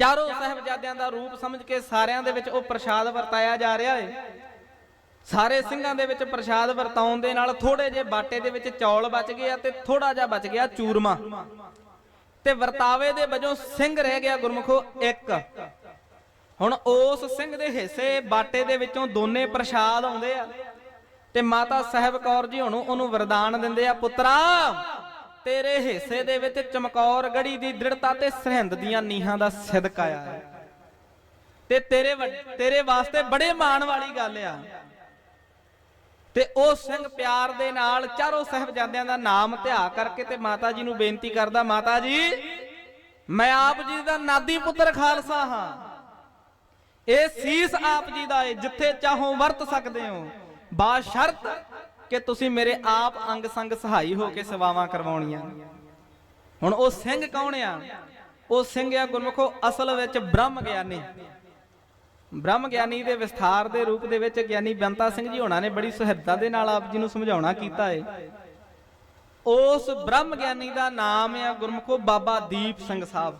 ਚਾਰੋਂ ਸਾਹਿਬਜ਼ਾਦਿਆਂ ਦਾ ਰੂਪ ਸਮਝ ਕੇ ਸਾਰਿਆਂ ਦੇ ਵਿੱਚ ਉਹ ਪ੍ਰਸ਼ਾਦ ਵਰਤਾਇਆ ਜਾ ਰਿਹਾ ਹੈ ਸਾਰੇ ਸਿੰਘਾਂ ਦੇ ਵਿੱਚ ਪ੍ਰਸ਼ਾਦ ਵਰਤਾਉਣ ਦੇ ਨਾਲ ਥੋੜੇ ਜਿਹੇ ਬਾਟੇ ਦੇ ਵਿੱਚ ਚੌਲ ਬਚ ਗਏ ਆ ਤੇ ਥੋੜਾ ਜਿਹਾ ਬਚ ਗਿਆ ਚੂਰਮਾ। ਤੇ ਵਰਤਾਵੇ ਦੇ ਵਜੋਂ ਸਿੰਘ ਰਹਿ ਗਿਆ ਗੁਰਮਖੋ ਇੱਕ। ਹੁਣ ਉਸ ਸਿੰਘ ਦੇ ਹਿੱਸੇ ਬਾਟੇ ਦੇ ਵਿੱਚੋਂ ਦੋਨੇ ਪ੍ਰਸ਼ਾਦ ਆਉਂਦੇ ਆ। ਤੇ ਮਾਤਾ ਸਾਹਿਬ ਕੌਰ ਜੀ ਹੁਣ ਉਹਨੂੰ ਵਰਦਾਨ ਦਿੰਦੇ ਆ, ਪੁੱਤਰਾ ਤੇਰੇ ਹਿੱਸੇ ਦੇ ਵਿੱਚ ਚਮਕੌਰ ਗੜੀ ਦੀ ਦ੍ਰਿੜਤਾ ਤੇ ਸਰਹਿੰਦ ਦੀਆਂ ਨੀਹਾਂ ਦਾ ਸਿਦਕ ਆਇਆ ਹੈ। ਤੇ ਤੇਰੇ ਤੇਰੇ ਵਾਸਤੇ ਬੜੇ ਮਾਣ ਵਾਲੀ ਗੱਲ ਆ। ਤੇ ਉਹ ਸਿੰਘ ਪਿਆਰ ਦੇ ਨਾਲ ਚਾਰੋਂ ਸਾਹਿਬਜ਼ਾਦਿਆਂ ਦਾ ਨਾਮ ਧਿਆ ਕਰਕੇ ਤੇ ਮਾਤਾ ਜੀ ਨੂੰ ਬੇਨਤੀ ਕਰਦਾ, ਮਾਤਾ ਜੀ, ਮੈਂ ਆਪ ਜੀ ਦਾ ਨਾਦੀ ਪੁੱਤਰ ਖਾਲਸਾ ਹਾਂ। ਇਹ ਸੀਸ ਆਪ ਜੀ ਦਾ ਏ, ਜਿੱਥੇ ਚਾਹੋ ਵਰਤ ਸਕਦੇ ਹੋ। ਬਾਸ਼ਰਤ ਕਿ ਤੁਸੀਂ ਮੇਰੇ ਆਪ ਅੰਗ ਸੰਗ ਸਹਾਈ ਹੋ ਕੇ ਸੇਵਾਵਾਂ ਕਰਵਾਉਣੀਆਂ। ਹੁਣ ਉਹ ਸਿੰਘ ਕੌਣ ਆ? ਉਹ ਸਿੰਘ ਆ ਗੁਰਮੁਖੋ, ਅਸਲ ਵਿੱਚ ਬ੍ਰਹਮ ਗਿਆਨੀ। ਬ੍ਰਹਮ ਗਿਆਨੀ ਦੇ ਵਿਸਥਾਰ ਦੇ ਰੂਪ ਦੇ ਵਿੱਚ ਗਿਆਨੀ ਬੰਤਾ ਸਿੰਘ ਜੀ ਹੋਣਾ ਨੇ ਬੜੀ ਸੁਹਿਰਦਤਾ ਦੇ ਨਾਲ ਆਪ ਜੀ ਨੂੰ ਸਮਝਾਉਣਾ ਕੀਤਾ ਏ। ਉਸ ਬ੍ਰਹਮ ਗਿਆਨੀ ਦਾ ਨਾਮ ਆ ਗੁਰਮੁਖੋ, ਬਾਬਾ ਦੀਪ ਸਿੰਘ ਸਾਹਿਬ।